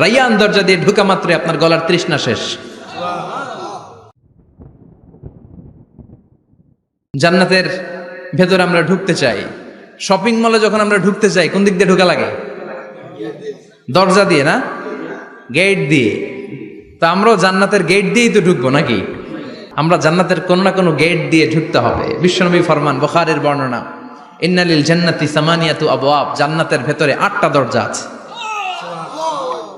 রাইয়ান দরজা দিয়ে ঢুকা মাত্রই আপনার গলার তৃষ্ণা শেষ। জান্নাতের ভেতরে আমরা ঢুকতে চাই। শপিং মলে যখন আমরা ঢুকতে চাই কোন দিক দিয়ে ঢুকা লাগে? দরজা দিয়ে না? গেট দিয়ে। তা আমরাও জান্নাতের গেট দিয়েই তো ঢুকবো নাকি? আমরা জান্নাতের কোনো না কোনো গেট দিয়ে ঢুকতে হবে। বিশ্বনবী ফরমান, বখারের বর্ণনা, ইন্নালিল জান্নাতি সামানিয়াতু আবওয়াব জান্নাতের ভেতরে আটটা দরজা আছে।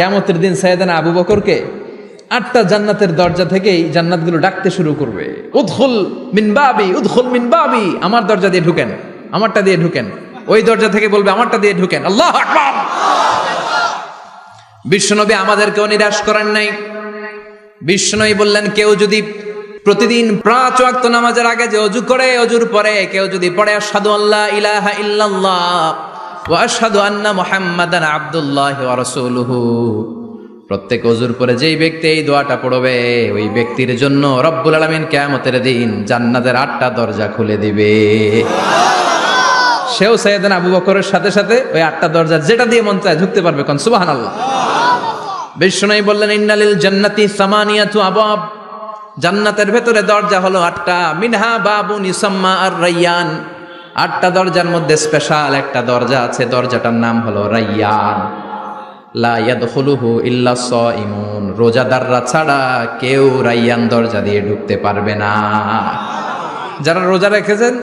কেমতের দিন সাইয়েদানা আবু বকরকে আটটা জান্নাতের দরজা থেকেই জান্নাতগুলো ডাকতে শুরু করবে। উদখুল মিন বাবি, উদখুল মিন বাবি। আমার দরজা দিয়ে ঢুকেন, আমারটা দিয়ে ঢুকেন। ওই দরজা থেকে বলবে, আমারটা দিয়ে ঢুকেন। আল্লাহ বিশ্বনবী আমাদেরকেও নিরাশ করেন নাই। বিষ্ণুই বললেন, কেউ যদি প্রতিদিন ওয়াক্ত নামাজের আগে যে অজু করে, অজুর পরে কেউ যদি পড়ে, আশহাদু আল্লাহ ইলাহা ইল্লাল্লাহ। আন্না মুহাম্মাদান আবদুল্লাহ রাসূলুহু। প্রত্যেক অজুর পরে যেই ব্যক্তি এই দোয়াটা পড়বে ওই ব্যক্তির জন্য রব্বুল আলামিন কিয়ামতের দিন জান্নাতের আটটা দরজা খুলে দিবে। সেও সাইয়েদানা আবু বকরের সাথে সাথে ওই আটটা দরজা যেটা দিয়ে মন চায় ঢুকতে পারবে কোন? সুবহানাল্লাহ। বিষ্ণুই বললেন ইন্নালিল জান্নাতি সামানিয়াতু আবাব জান্নাতের ভেতরে দরজা হলো আটটা। মিনহা বাবুন ইসাম্মা আর রাইয়ান আটটা দরজার মধ্যে স্পেশাল একটা দরজা আছে, দরজাটার নাম হলো রাইয়ান। ইল্লা ইমুন রোজাদাররা ছাড়া কেউ রাইয়ান দরজা দিয়ে ঢুকতে পারবে না। যারা রোজা রেখেছেন